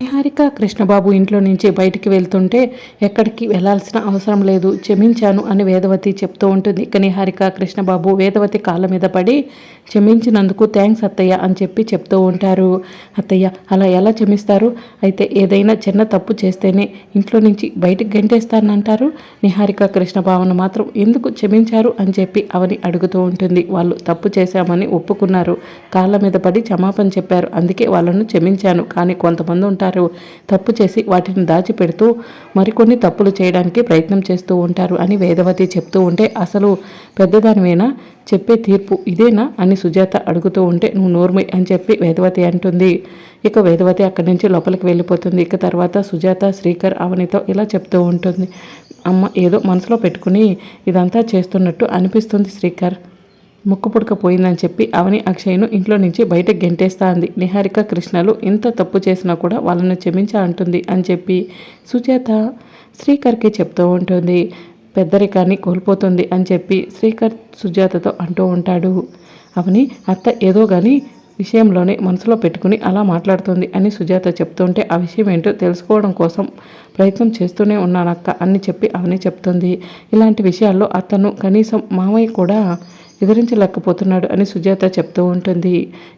నిహారిక కృష్ణబాబు ఇంట్లో నుంచి బయటికి వెళ్తుంటే ఎక్కడికి వెళ్ళాల్సిన అవసరం లేదు క్షమించాను అని వేదవతి చెప్తూ ఉంటుంది. ఇక నిహారిక కృష్ణబాబు వేదవతి కాళ్ళ మీద పడి క్షమించినందుకు థ్యాంక్స్ అత్తయ్య అని చెప్పి చెప్తూ ఉంటారు. అత్తయ్య అలా ఎలా క్షమిస్తారు? అయితే ఏదైనా చిన్న తప్పు చేస్తేనే ఇంట్లో నుంచి బయటకు గంటేస్తానంటారు. నిహారిక కృష్ణబాబును మాత్రం ఎందుకు క్షమించారు అని చెప్పి అవని అడుగుతూ ఉంటుంది. వాళ్ళు తప్పు చేశామని ఒప్పుకున్నారు. కాళ్ళ మీద పడి క్షమాపణ చెప్పారు. అందుకే వాళ్ళను క్షమించాను. కానీ కొంతమంది ఉంటారు తప్పు చేసి వాటిని దాచిపెడుతూ మరికొన్ని తప్పులు చేయడానికి ప్రయత్నం చేస్తూ ఉంటారు అని వేదవతి చెప్తూ ఉంటే అసలు పెద్దదానివేనా? చెప్పే తీర్పు ఇదేనా అని సుజాత అడుగుతూ ఉంటే నువ్వు నోర్మి అని చెప్పి వేదవతి అంటుంది. ఇక వేదవతి అక్కడి నుంచి లోపలికి వెళ్ళిపోతుంది. ఇక తర్వాత సుజాత శ్రీకర్ అవనితో ఇలా చెప్తూ ఉంటుంది. అమ్మ ఏదో మనసులో పెట్టుకుని ఇదంతా చేస్తున్నట్టు అనిపిస్తుంది శ్రీకర్. ముక్కు పుడక పోయిందని చెప్పి అవని అక్షయ్ను ఇంట్లో నుంచి బయటకు గెంటేస్తా అంది నిహారిక కృష్ణలు ఇంత తప్పు చేసినా కూడా వాళ్ళని క్షమించా అంటుంది అని చెప్పి సుజాత శ్రీకర్కి చెప్తూ ఉంటుంది. పెద్దరికాన్ని కోల్పోతుంది అని చెప్పి శ్రీకర్ సుజాతతో అంటూ ఉంటాడు. అవని అత్త ఏదో కానీ విషయంలోనే మనసులో పెట్టుకుని అలా మాట్లాడుతుంది అని సుజాత చెప్తుంటే ఆ విషయం ఏంటో తెలుసుకోవడం కోసం ప్రయత్నం చేస్తూనే ఉన్నానక్క అని చెప్పి అవని చెప్తుంది. ఇలాంటి విషయాల్లో అతను కనీసం మామయ్య కూడా వివరించలేకపోతున్నాడు అని సుజాత చెప్తూ ఉంటుంది.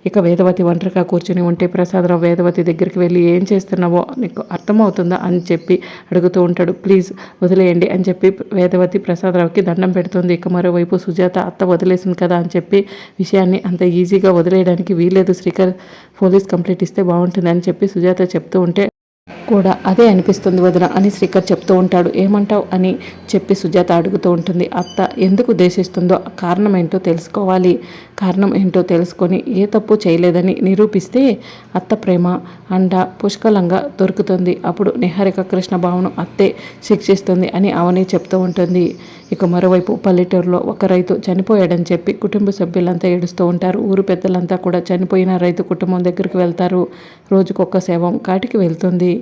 ఇక వేదవతి ఒంటరిగా కూర్చుని ఉంటే ప్రసాదరావు వేదవతి దగ్గరికి వెళ్ళి ఏం చేస్తున్నావో నీకు అర్థమవుతుందా అని చెప్పి అడుగుతూ ఉంటాడు. ప్లీజ్ వదిలేయండి అని చెప్పి వేదవతి ప్రసాదరావుకి దండం పెడుతుంది. ఇక మరోవైపు సుజాత అత్త వదిలేసింది కదా అని చెప్పి విషయాన్ని అంత ఈజీగా వదిలేయడానికి వీల్లేదు. శ్రీకర్ పోలీస్ కంప్లైంట్ ఇస్తే బాగుంటుంది అని చెప్పి సుజాత చెప్తూ ఉంటే కూడా అదే అనిపిస్తుంది వదిన అని శ్రీకర్ చెప్తూ ఉంటాడు. ఏమంటావు అని చెప్పి సుజాత అడుగుతూ ఉంటుంది. అత్త ఎందుకు దేశిస్తుందో కారణం ఏంటో తెలుసుకోవాలి. కారణం ఏంటో తెలుసుకొని ఏ తప్పు చేయలేదని నిరూపిస్తే అత్త ప్రేమ అండ పుష్కలంగా దొరుకుతుంది. అప్పుడు నిహారిక కృష్ణ భావను అత్తే శిక్షిస్తుంది అని అవని చెప్తూ ఉంటుంది. ఇక మరోవైపు పల్లెటూరులో ఒక రైతు చనిపోయాడని చెప్పి కుటుంబ సభ్యులంతా ఏడుస్తూ ఉంటారు. ఊరు పెద్దలంతా కూడా చనిపోయిన రైతు కుటుంబం దగ్గరికి వెళ్తారు. రోజుకొక శవం కాటికి వెళ్తుంది.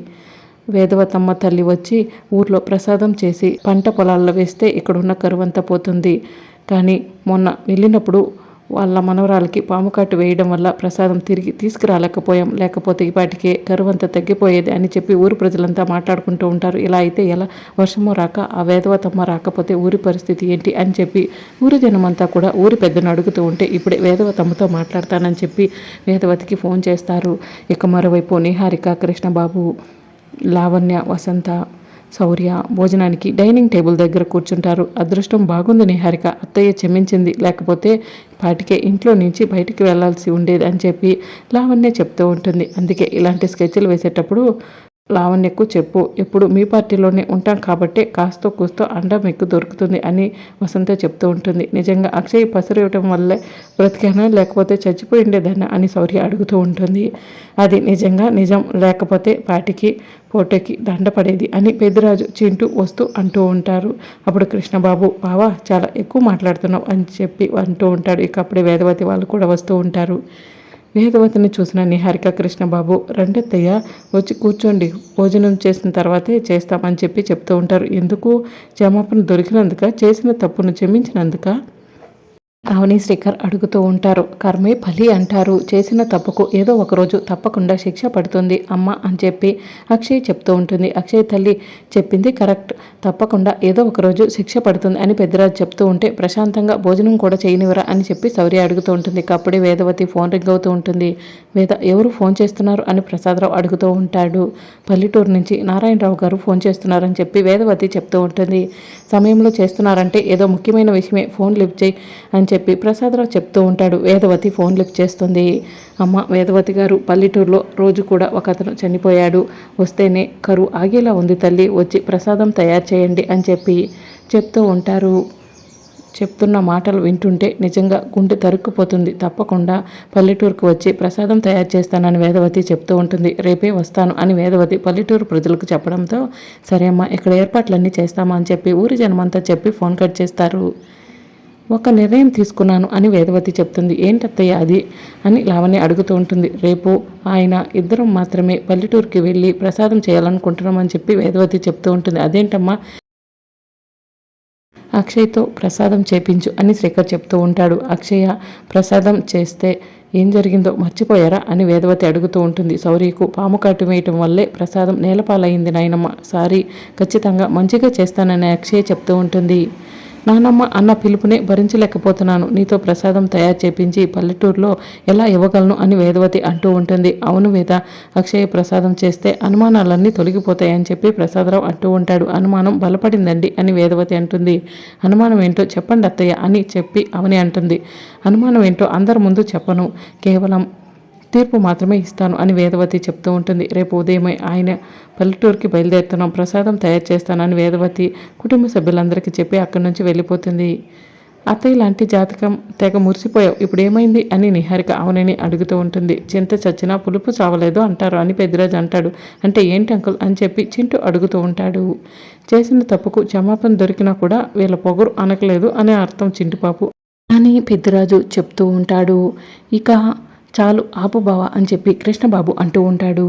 వేదవతమ్మ తల్లి వచ్చి ఊర్లో ప్రసాదం చేసి పంట పొలాల్లో వేస్తే ఇక్కడున్న కరువంతా పోతుంది. కానీ మొన్న వెళ్ళినప్పుడు వాళ్ళ మనవరాలకి పాము కాటు వేయడం వల్ల ప్రసాదం తిరిగి తీసుకురాలేకపోయాం. లేకపోతే ఇప్పటికే కరువంతా తగ్గిపోయేది అని చెప్పి ఊరు ప్రజలంతా మాట్లాడుకుంటూ ఉంటారు. ఇలా అయితే ఎలా? వర్షము రాక ఆ వేదవతమ్మ రాకపోతే ఊరి పరిస్థితి ఏంటి అని చెప్పి ఊరి జనమంతా కూడా ఊరి పెద్దను అడుగుతూ ఉంటే ఇప్పుడే వేదవతమ్మతో మాట్లాడతానని చెప్పి వేదవతికి ఫోన్ చేస్తారు. ఇక మరోవైపు నిహారిక కృష్ణబాబు లావణ్య వసంత శౌర్య భోజనానికి డైనింగ్ టేబుల్ దగ్గర కూర్చుంటారు. అదృష్టం బాగుంది నిహారిక అత్తయ్య క్షమించింది. లేకపోతే పాటికే ఇంట్లో నుంచి బయటికి వెళ్ళాల్సి ఉండేది అని చెప్పి లావణ్య చెప్తూ ఉంటుంది. అందుకే ఇలాంటి స్కెచ్లు వేసేటప్పుడు లావణ్యకు చెప్పు ఎప్పుడు మీ పార్టీలోనే ఉంటాం కాబట్టి కాస్తో కూస్తో అండ మీకు దొరుకుతుంది అని వసంత చెప్తూ ఉంటుంది. నిజంగా అక్షయ్ పసరు ఇవ్వటం వల్లే బ్రతికానా లేకపోతే చచ్చిపోయి ఉండేదాన్ని అని శౌర్య అడుగుతూ ఉంటుంది. అది నిజంగా నిజం లేకపోతే పాటికి పోటకి దండ పడేది అని పెద్దరాజు చింటూ వస్తూ అంటూ ఉంటారు. అప్పుడు కృష్ణబాబు బావా చాలా ఎక్కువ మాట్లాడుతున్నావు అని చెప్పి అంటూ ఉంటాడు. ఇక అప్పుడే వేదవతి వాళ్ళు కూడా వస్తూ ఉంటారు. వేదవతిని చూసిన నిహారిక కృష్ణబాబు రెండెత్తయ్య వచ్చి కూర్చోండి భోజనం చేసిన తర్వాతే చేస్తామని చెప్పి చెప్తూ ఉంటారు. ఎందుకు? క్షమాపణ దొరికినందుక చేసిన తప్పును క్షమించినందుక? శ్రీకర్ అడుగుతూ ఉంటారు. కర్మే ఫలి అంటారు. చేసిన తప్పుకు ఏదో ఒకరోజు తప్పకుండా శిక్ష పడుతుంది. అమ్మ అని చెప్పి అక్షయ్ చెప్తూ ఉంటుంది. అక్షయ్ తల్లి చెప్పింది కరెక్ట్. తప్పకుండా ఏదో ఒకరోజు శిక్ష పడుతుంది అని పెద్దరాజు చెప్తూ ఉంటే ప్రశాంతంగా భోజనం కూడా చేయనివరా అని చెప్పి శౌర్య అడుగుతూ ఉంటుంది. అప్పుడే వేదవతి ఫోన్ రింగ్ అవుతూ ఉంటుంది. వేద ఎవరు ఫోన్ చేస్తున్నారు అని ప్రసాదరావు అడుగుతూ ఉంటాడు. పల్లెటూరు నుంచి నారాయణరావు గారు ఫోన్ చేస్తున్నారని చెప్పి వేదవతి చెప్తూ ఉంటుంది. సమయంలో చేస్తున్నారంటే ఏదో ముఖ్యమైన విషయమే. ఫోన్ లిఫ్ట్ చేయి అని చెప్పి ప్రసాదరావు చెప్తూ ఉంటాడు. వేదవతి ఫోన్ లిఫ్ట్ చేస్తుంది. అమ్మ వేదవతి గారు పల్లెటూరులో రోజు కూడా ఒక అతను చనిపోయాడు. వస్తేనే కరువు ఆగేలా ఉంది తల్లి. వచ్చి ప్రసాదం తయారు చేయండి అని చెప్పి చెప్తూ ఉంటారు. చెప్తున్న మాటలు వింటుంటే నిజంగా గుండె తరుక్కుపోతుంది. తప్పకుండా పల్లెటూరుకు వచ్చి ప్రసాదం తయారు చేస్తానని వేదవతి చెప్తూ ఉంటుంది. రేపే వస్తాను అని వేదవతి పల్లెటూరు ప్రజలకు చెప్పడంతో సరే అమ్మా ఇక్కడ ఏర్పాట్లన్నీ చేస్తామా అని చెప్పి ఊరి జనమంతా చెప్పి ఫోన్ కట్ చేస్తారు. ఒక నిర్ణయం తీసుకున్నాను అని వేదవతి చెప్తుంది. ఏంటత్తయ్య అది? అని లావణ్య అడుగుతూ ఉంటుంది. రేపు ఆయన ఇద్దరం మాత్రమే పల్లెటూరుకి వెళ్ళి ప్రసాదం చేయాలనుకుంటున్నామని చెప్పి వేదవతి చెప్తూ ఉంటుంది. అదేంటమ్మా? అక్షయ్తో ప్రసాదం చేపించు అని శ్రీకర్ చెప్తూ ఉంటాడు. అక్షయ ప్రసాదం చేస్తే ఏం జరిగిందో మర్చిపోయారా అని వేదవతి అడుగుతూ ఉంటుంది. సౌరీకు పాము కాటు వేయటం వల్లే ప్రసాదం నేలపాలయ్యింది నాయనమ్మ. సారీ ఖచ్చితంగా మంచిగా చేస్తానని అక్షయ్ చెప్తూ ఉంటుంది. నానమ్మ అన్న పిలుపునే భరించలేకపోతున్నాను. నీతో ప్రసాదం తయారు చేపించి పల్లెటూరులో ఎలా ఇవ్వగలను అని వేదవతి అంటూ ఉంటుంది. అవును వేద అక్షయ ప్రసాదం చేస్తే అనుమానాలన్నీ తొలగిపోతాయని చెప్పి ప్రసాదరావు అంటూ ఉంటాడు. అనుమానం బలపడిందండి అని వేదవతి అంటుంది. అనుమానం ఏంటో చెప్పండి అత్తయ్య అని చెప్పి అవని అంటుంది. అనుమానం ఏంటో అందరి ముందు చెప్పను. కేవలం తీర్పు మాత్రమే ఇస్తాను అని వేదవతి చెప్తూ ఉంటుంది. రేపు ఉదయమే ఆయన పల్లెటూరుకి బయలుదేరుతున్నాం. ప్రసాదం తయారు చేస్తానని వేదవతి కుటుంబ సభ్యులందరికీ చెప్పి అక్కడి నుంచి వెళ్ళిపోతుంది. అత్తయ్య లాంటి జాతకం తెగ మురిసిపోయావు. ఇప్పుడు ఏమైంది అని నిహారిక అవునని అడుగుతూ ఉంటుంది. చింత చచ్చినా పులుపు చావలేదు అంటారు అని పెద్దిరాజు అంటాడు. అంటే ఏంటి అంకుల్ అని చెప్పి చింటూ అడుగుతూ ఉంటాడు. చేసిన తప్పుకు క్షమాపణ దొరికినా కూడా వీళ్ళ పొగరు అనకలేదు అనే అర్థం చింటుపాపు అని పెద్దిరాజు చెప్తూ ఉంటాడు. ఇక చాలు ఆపు బావా అని చెప్పి కృష్ణబాబు అంటూ ఉంటాడు.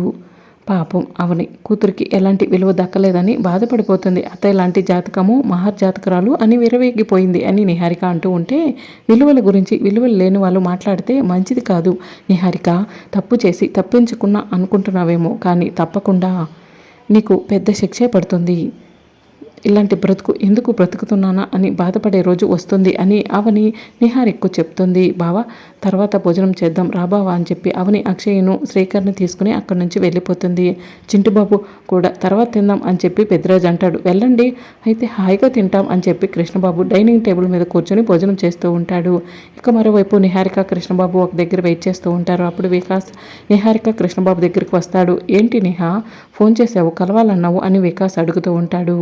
పాపం అవని కూతురికి ఎలాంటి విలువ దక్కలేదని బాధపడిపోతుంది. అత్తయ్య లాంటి జాతకము మహర్జాతకురాలు అని విరవేగిపోయింది అని నిహారిక అంటూ ఉంటే విలువల గురించి విలువలు లేని వాళ్ళు మాట్లాడితే మంచిది కాదు. నిహారిక తప్పు చేసి తప్పించుకున్నా అనుకుంటున్నావేమో కానీ తప్పకుండా నీకు పెద్ద శిక్షే పడుతుంది. ఇలాంటి బ్రతుకు ఎందుకు బ్రతుకుతున్నానా అని బాధపడే రోజు వస్తుంది అని అవని నిహారిక్కు చెప్తుంది. బావా తర్వాత భోజనం చేద్దాం రాబావా అని చెప్పి అవని అక్షయ్ను శ్రీకర్ని తీసుకుని అక్కడి నుంచి వెళ్ళిపోతుంది. చింటుబాబు కూడా తర్వాత తిందాం అని చెప్పి పెద్దరాజు అంటాడు. వెళ్ళండి అయితే హాయిగా తింటాం అని చెప్పి కృష్ణబాబు డైనింగ్ టేబుల్ మీద కూర్చొని భోజనం చేస్తూ ఉంటాడు. ఇక మరోవైపు నిహారిక కృష్ణబాబు ఒక దగ్గర వెయిట్ చేస్తూ ఉంటారు. అప్పుడు వికాస్ నిహారిక కృష్ణబాబు దగ్గరికి వస్తాడు. ఏంటి నిహా ఫోన్ చేసావు కలవాలన్నావు అని వికాస్ అడుగుతూ ఉంటాడు.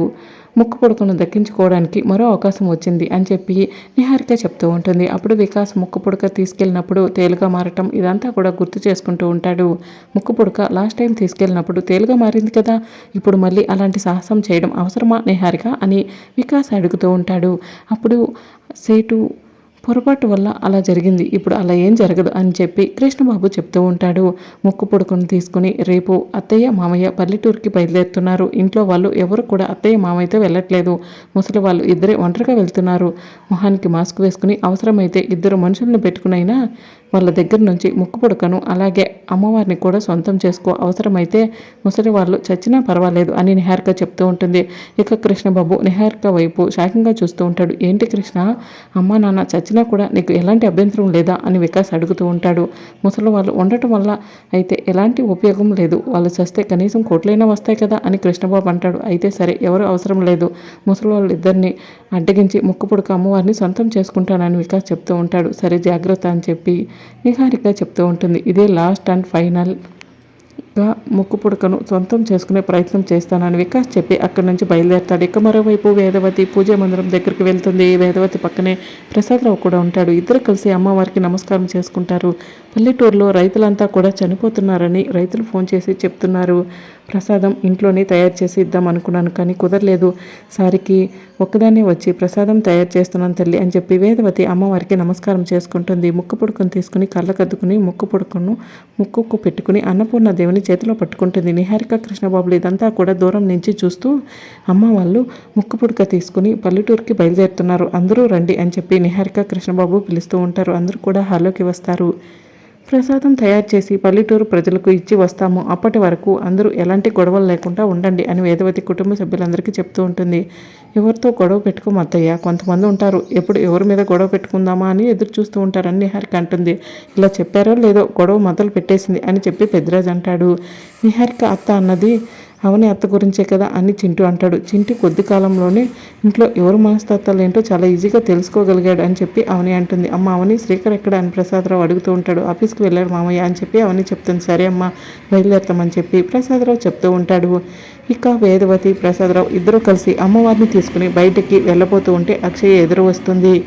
ముక్కు పుడకను దక్కించుకోవడానికి మరో అవకాశం వచ్చింది అని చెప్పి నిహారిక చెప్తూ ఉంటుంది. అప్పుడు వికాస్ ముక్కు పుడక తీసుకెళ్ళినప్పుడు తేలుగా మారటం ఇదంతా కూడా గుర్తు చేసుకుంటూ ఉంటాడు. ముక్కు పుడక లాస్ట్ టైం తీసుకెళ్ళినప్పుడు తేలుగా మారింది కదా ఇప్పుడు మళ్ళీ అలాంటి సాహసం చేయడం అవసరమా నిహారిక అని వికాస్ అడుగుతూ ఉంటాడు. అప్పుడు సేటు పొరపాటు వల్ల అలా జరిగింది. ఇప్పుడు అలా ఏం జరగదు అని చెప్పి కృష్ణబాబు చెప్తూ ఉంటాడు. ముక్కు పొడుకుని తీసుకుని రేపు అత్తయ్య మామయ్య పల్లెటూరుకి బయలుదేరుతున్నారు. ఇంట్లో వాళ్ళు ఎవరు కూడా అత్తయ్య మామయ్యతో వెళ్ళట్లేదు. ముసలి వాళ్ళు ఇద్దరే ఒంటరిగా వెళ్తున్నారు. మొహానికి మాస్క్ వేసుకుని అవసరమైతే ఇద్దరు మనుషులను పెట్టుకునైనా వాళ్ళ దగ్గర నుంచి ముక్కు పుడకను అలాగే అమ్మవారిని కూడా సొంతం చేసుకో అవసరమైతే ముసలి వాళ్ళు చచ్చినా పర్వాలేదు అని నిహారిక చెప్తూ ఉంటుంది. ఇక కృష్ణబాబు నిహారిక వైపు శాఖంగా చూస్తూ ఉంటాడు. ఏంటి కృష్ణ? అమ్మ నాన్న చచ్చినా కూడా నీకు ఎలాంటి అభ్యంతరం లేదా అని వికాస్ అడుగుతూ ఉంటాడు. ముసలి వాళ్ళు ఉండటం వల్ల అయితే ఎలాంటి ఉపయోగం లేదు. వాళ్ళు చస్తే కనీసం కోట్లైనా వస్తాయి కదా అని కృష్ణబాబు అంటాడు. అయితే సరే ఎవరు అవసరం లేదు. ముసలి వాళ్ళు ఇద్దరిని అడ్డగించి ముక్కు పుడక అమ్మవారిని సొంతం చేసుకుంటానని వికాస్ చెప్తూ ఉంటాడు. సరే జాగ్రత్త అని చెప్పి నిహారిక చెప్తూ ఉంటుంది ఇదే లాస్ట్ అండ్ ఫైనల్గా ముక్కు పుడకను సొంతం చేసుకునే ప్రయత్నం చేస్తానని వికాస్ చెప్పి అక్కడి నుంచి బయలుదేరతాడు. ఇక మరోవైపు వేదవతి పూజ మందిరం దగ్గరికి వెళ్తుంది. వేదవతి పక్కనే ప్రసాదరావు కూడా ఉంటాడు. ఇద్దరు కలిసి అమ్మవారికి నమస్కారం చేసుకుంటారు. పల్లెటూరులో రైతులంతా కూడా చనిపోతున్నారని రైతులు ఫోన్ చేసి చెప్తున్నారు. ప్రసాదం ఇంట్లోనే తయారు చేసి ఇద్దాం అనుకున్నాను కానీ కుదరలేదు. సారికి ఒక్కదాన్నే వచ్చి ప్రసాదం తయారు చేస్తున్నాను తల్లి అని చెప్పి వేదవతి అమ్మవారికి నమస్కారం చేసుకుంటుంది. ముక్కు పుడుకుని తీసుకుని కళ్ళకద్దుకుని ముక్కు పుడుకును ముక్కుకు పెట్టుకుని అన్నపూర్ణ దేవుని చేతిలో పట్టుకుంటుంది. నిహారిక కృష్ణబాబులు ఇదంతా కూడా దూరం నుంచి చూస్తూ అమ్మ వాళ్ళు ముక్కు పుడక తీసుకుని పల్లెటూరుకి బయలుదేరుతున్నారు. అందరూ రండి అని చెప్పి నిహారిక కృష్ణబాబు పిలుస్తూ ఉంటారు. అందరూ కూడా హాల్లోకి వస్తారు. ప్రసాదం తయారు చేసి పల్లెటూరు ప్రజలకు ఇచ్చి వస్తాము. అప్పటి వరకు అందరూ ఎలాంటి గొడవలు లేకుండా ఉండండి అని వేదవతి కుటుంబ సభ్యులందరికీ చెప్తూ ఉంటుంది. ఎవరితో గొడవ పెట్టుకోము కొంతమంది ఉంటారు. ఎప్పుడు ఎవరి మీద గొడవ పెట్టుకుందామా అని ఎదురు చూస్తూ ఉంటారని నిహారిక అంటుంది. ఇలా చెప్పారో లేదో గొడవ మొదలు పెట్టేసింది అని చెప్పి పెద్దరాజు అంటాడు. నిహారిక అత్త అన్నది అవని అత్త గురించే కదా అని చింటూ అంటాడు. చింటి కొద్ది కాలంలోనే ఇంట్లో ఎవరు మనస్తత్వాలు ఏంటో చాలా ఈజీగా తెలుసుకోగలిగాడు అని చెప్పి అవని అంటుంది. అమ్మ అవని శ్రీకర్ ఎక్కడ అని ప్రసాదరావు అడుగుతూ ఉంటాడు. ఆఫీస్కి వెళ్ళాడు మామయ్య అని చెప్పి అవని చెప్తుంది. సరే అమ్మ బయలుదేరుతామని చెప్పి ప్రసాదరావు చెప్తూ ఉంటాడు. ఇక వేదవతి ప్రసాదరావు ఇద్దరు కలిసి అమ్మవారిని తీసుకుని బయటికి వెళ్ళబోతూ ఉంటే అక్షయ ఎదురు వస్తుంది.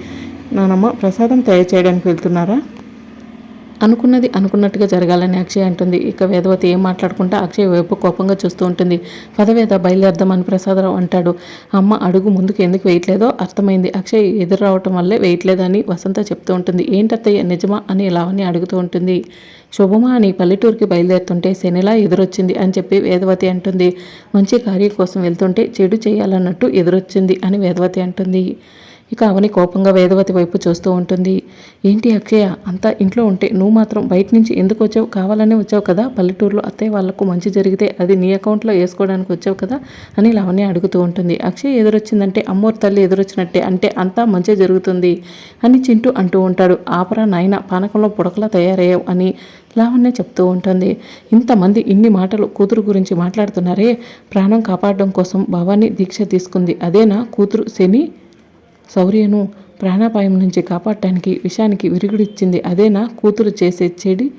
నానమ్మ ప్రసాదం తయారు చేయడానికి వెళ్తున్నారా? అనుకున్నది అనుకున్నట్టుగా జరగాలని అక్షయ్ అంటుంది. ఇక వేదవతి ఏం మాట్లాడుకుంటా అక్షయ్ వైపు కోపంగా చూస్తూ ఉంటుంది. పదవేద బయలుదేరదామని ప్రసాదరావు అంటాడు. అమ్మ అడుగు ముందుకు ఎందుకు వేయట్లేదో అర్థమైంది. అక్షయ్ ఎదురు రావటం వల్లే వేయట్లేదని వసంత చెప్తూ ఉంటుంది. ఏంటత్తయ్య నిజమా అని లావణ్య అడుగుతూ ఉంటుంది. శుభమా అని పల్లెటూరుకి బయలుదేరుతుంటే శనిలా ఎదురొచ్చింది అని చెప్పి వేదవతి అంటుంది. మంచి కార్యం కోసం వెళ్తుంటే చెడు చేయాలన్నట్టు ఎదురొచ్చింది అని వేదవతి అంటుంది. ఇక అవని కోపంగా వేదవతి వైపు చూస్తూ ఉంటుంది. ఏంటి అక్షయ అంతా ఇంట్లో ఉంటే నువ్వు మాత్రం బయట నుంచి ఎందుకు వచ్చావు? కావాలనే వచ్చావు కదా? పల్లెటూరులో అత్తయ్య వాళ్ళకు మంచి జరిగితే అది నీ అకౌంట్లో వేసుకోవడానికి వచ్చావు కదా? అని లావణ్య అడుగుతూ ఉంటుంది. అక్షయ్ ఎదురొచ్చిందంటే అమ్మోరు తల్లి ఎదురొచ్చినట్టే అంటే అంతా మంచి జరుగుతుంది అని చింటూ అంటూ ఉంటాడు. ఆపరా నాయన పానకంలో పుడకలా తయారయ్యావు అని లావణ్య చెప్తూ ఉంటుంది. ఇంతమంది ఇన్ని మాటలు కూతురు గురించి మాట్లాడుతున్నారే? ప్రాణం కాపాడడం కోసం భవానీ దీక్ష తీసుకుంది. అదేనా? కూతురు శని? శౌర్యను ప్రాణాపాయం నుంచి కాపాడటానికి విషయానికి విరుగుడిచ్చింది అదేనా? కూతురు చేసే చెడి?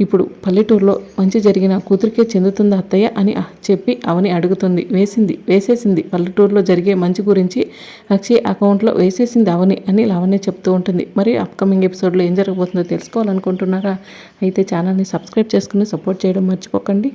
ఇప్పుడు పల్లెటూరులో మంచి జరిగిన కూతురికే చెందుతుందా అత్తయ్య అని చెప్పి అవని అడుగుతుంది. వేసింది వేసేసింది. పల్లెటూరులో జరిగే మంచి గురించి అక్షయ్ అకౌంట్లో వేసేసింది అవని అని లావణ్య చెప్తూ ఉంటుంది. మరి అప్కమింగ్ ఎపిసోడ్లో ఏం జరగబోతుందో తెలుసుకోవాలనుకుంటున్నారా? అయితే ఛానల్ని సబ్స్క్రైబ్ చేసుకుని సపోర్ట్ చేయడం మర్చిపోకండి.